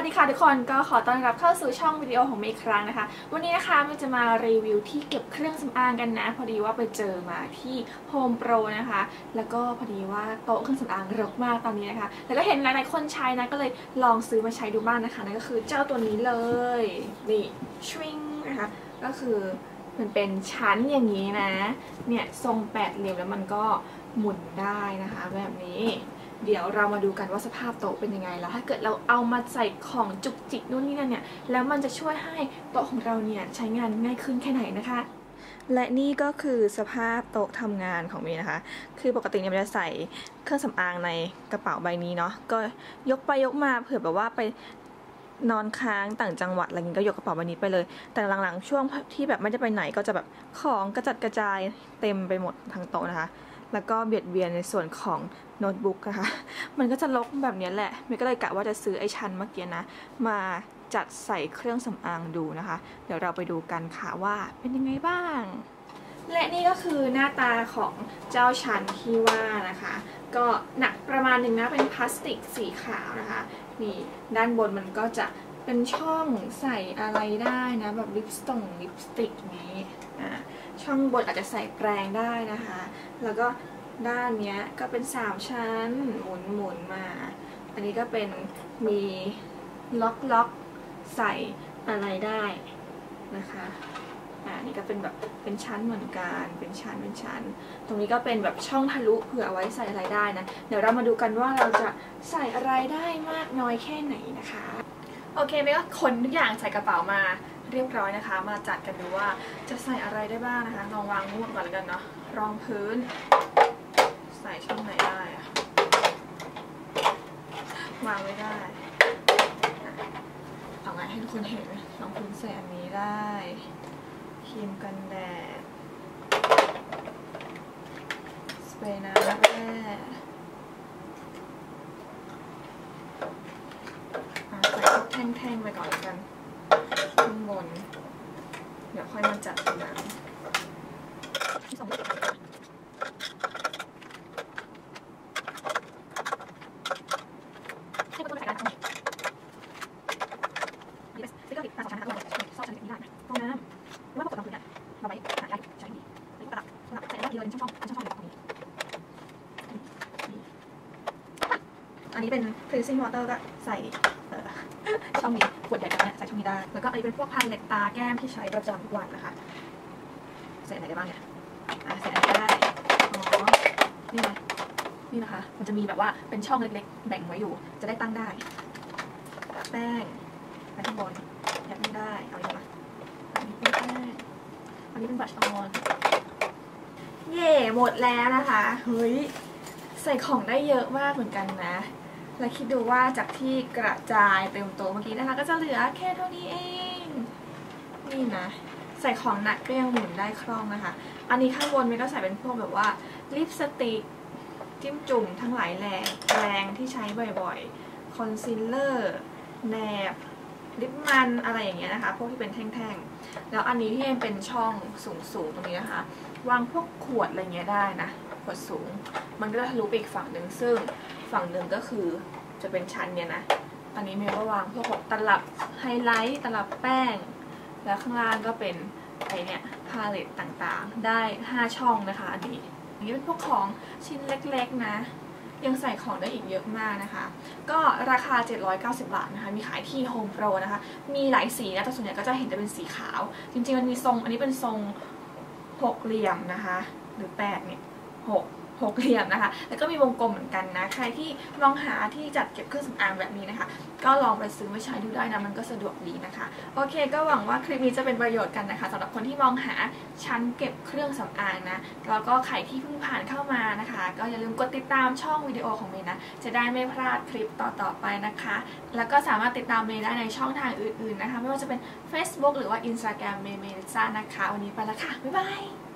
วัสดีค่ะทุกคนก็ขอต้อนรับเข้าสู่ช่องวิดีโอของเมย์อีกครั้งนะคะ วันนี้นะคะมันจะมารีวิวที่เก็บเครื่องสำอางกันนะ พอดีว่าไปเจอมาที่ Home Pro นะคะ แล้วก็พอดีว่าโต๊ะเครื่องสำอางรกมากตอนนี้นะคะแล้วก็เห็นหลายๆคนใช้นะก็เลยลองซื้อมาใช้ดูบ้างนะคะนั่นก็คือเจ้าตัวนี้เลยนี่ชวิงนะคะก็คือมันเป็นชั้นอย่างนี้นะเนี่ยทรงแปดเหลี่ยมแล้วมันก็หมุนได้นะคะ แบบนี้ เดี๋ยวเรามาดูกันว่าสภาพโต๊ะเป็นยังไงแล้วถ้าเกิดเราเอามาใส่ของจุกจิกนู่นนี่นั่นเนี่ยแล้วมันจะช่วยให้โต๊ะของเราเนี่ยใช้งานง่ายขึ้นแค่ไหนนะคะ และนี่ก็คือสภาพโต๊ะทำงานของเมย์นะคะ คือปกติเนี่ยมันจะใส่เครื่องสำอางในกระเป๋าใบนี้เนาะก็ยกไปยกมาเผื่อแบบว่าไปนอนค้างต่างจังหวัดอะไรเงี้ยก็ยกกระเป๋าใบนี้ไปเลย แต่หลังๆ ช่วงที่แบบไม่ได้ไปไหนก็จะแบบของกระจัดกระจายเต็มไปหมดทั้งโต๊ะนะคะ แล้วก็เบียดเบียนในส่วนของโน้ตบุ๊กนะคะ มันก็จะลกแบบนี้แหละเมย์ก็เลยกะว่าจะซื้อไอ้ชั้นเมื่อกี้นะ มาจัดใส่เครื่องสำอางดูนะคะ เดี๋ยวเราไปดูกันค่ะว่าเป็นยังไงบ้าง และนี่ก็คือหน้าตาของเจ้าชั้นที่ว่านะคะ ก็หนักประมาณหนึ่งนะ เป็นพลาสติกสีขาวนะคะ นี่ด้านบนมันก็จะเป็นช่องใส่อะไรได้นะ แบบลิปสตงลิปสติกนี้อ่า ช่องบนอาจจะใส่แปรงได้นะคะ แล้วก็ด้านเนี้ยก็เป็น3ชั้นหมุนหมุนมา อันนี้ก็เป็นมีล็อกล็อกใส่อะไรได้นะคะอ่านี่ก็เป็นแบบเป็นชั้นเหมือนกัน เป็นชั้นเป็นชั้น ตรงนี้ก็เป็นแบบช่องทะลุเผื่อเอาไว้ใส่อะไรได้นะ เดี๋ยวเรามาดูกันว่าเราจะใส่อะไรได้มากน้อยแค่ไหนนะคะ โอเคเมก็ขนทุกอย่างใส่กระเป๋ามา เรียบร้อยนะคะ มาจัดกันดูว่าจะใส่อะไรได้บ้างนะคะลองวางนวดก่อนแล้วกันเนาะรองพื้น ใส่ช่องไหนได้อะวางไม่ได้อะเอาไงให้ทุกคนเห็นรองพื้นใส่อันนี้ได้ครีมกันแดดสเปรย์น้ำแร่อะใส่พวกแท่งๆไปก่อนแล้วกันข้างบน เดี๋ยวค่อยมาจัดทีหลังสองให้ประตูใส่กันนี่เป็นสติ๊กเกอร์ติด ตามสองชั้นนะคะซอกนนี้ได้นะห้องน้ำอันนี้ก็ตลับตลับใส่ได้ทีเป็นช่องๆเป็นช่องๆเดียวตรงนี้อันนี้เป็น freezing water ก็ใส่ ช่องนี้ขวดใหญ่แบบนี้ใส่ช่องนี้ได้ แล้วก็อันนี้เป็นพวกพาเลตตาแก้มที่ใช้ประจำทุกวันนะคะ ใส่อะไรได้บ้างเนี่ยใส่อะไรได้อ๋อนี่ไงนี่นะคะ มันจะมีแบบว่าเป็นช่องเล็กๆ แบ่งไว้อยู่ จะได้ตั้งได้ แป้งไปข้างบนยัดไม่ได้ เอาอย่างนี้มาอันนี้เป็นแป้งอันนี้เป็นบัชออนเย่หมดแล้วนะคะ เฮ้ย ใส่ของได้เยอะมากเหมือนกันนะ และคิดดูว่าจากที่กระจายเต็มโตเมื่อกี้นะคะ ก็จะเหลือแค่เท่านี้เอง นี่นะ ใส่ของหนักก็ยังหมุนได้คล่องนะคะ อันนี้ข้างบนมันก็ใส่เป็นพวกแบบว่าลิปสติกจิ้มจุ่มทั้งหลายแหล่แรงที่ใช้บ่อยๆ คอนซีลเลอร์แนบ ลิปมันอะไรอย่างเงี้ยนะคะ พวกที่เป็นแท่งๆ แล้วอันนี้ที่ยังเป็นช่องสูงๆตรงนี้นะคะ วางพวกขวดอะไรเงี้ยได้นะ ขวดสูง มันก็จะทะลุไปอีกฝั่งหนึ่งซึ่งฝั่งหนึ่งก็คือจะเป็นชั้นเนี่ยนะ อันนี้เมย์ก็วางพวกตลับไฮไลท์ตลับแป้ง แล้วข้างล่างก็เป็นไอเนี่ยพาเลตต่างๆ ได้ 5 ช่องนะคะอันนี้อันนี้เป็นพวกของชิ้นเล็กๆนะ ยังใส่ของได้อีกเยอะมากนะคะ ก็ราคา 790 บาทนะคะ มีขายที่ Home Pro นะคะ มีหลายสีนะ แต่ส่วนใหญ่ก็จะเห็นจะเป็นสีขาว จริงๆ มันมีทรง อันนี้เป็นทรงหกเหลี่ยมนะคะ หรือแปดเนี่ยหก หกเหลี่ยมนะคะ แล้วก็มีวงกลมเหมือนกันนะ ใครที่มองหาที่จัดเก็บเครื่องสำอางแบบนี้นะคะ ก็ลองไปซื้อมาใช้ดูได้นะ มันก็สะดวกดีนะคะ โอเค ก็หวังว่าคลิปนี้จะเป็นประโยชน์กันนะคะสำหรับคนที่มองหาชั้นเก็บเครื่องสำอางนะ แล้วก็ใครที่เพิ่งผ่านเข้ามานะคะ ก็อย่าลืมกดติดตามช่องวิดีโอของเมย์นะ จะได้ไม่พลาดคลิปต่อๆไปนะคะ แล้วก็สามารถติดตามเมย์ได้ในช่องทางอื่นๆนะคะ ไม่ว่าจะเป็น Facebook หรือว่า Instagram เมย์เมลิซ่านะคะ วันนี้ไปแล้วค่ะ บ๊ายบาย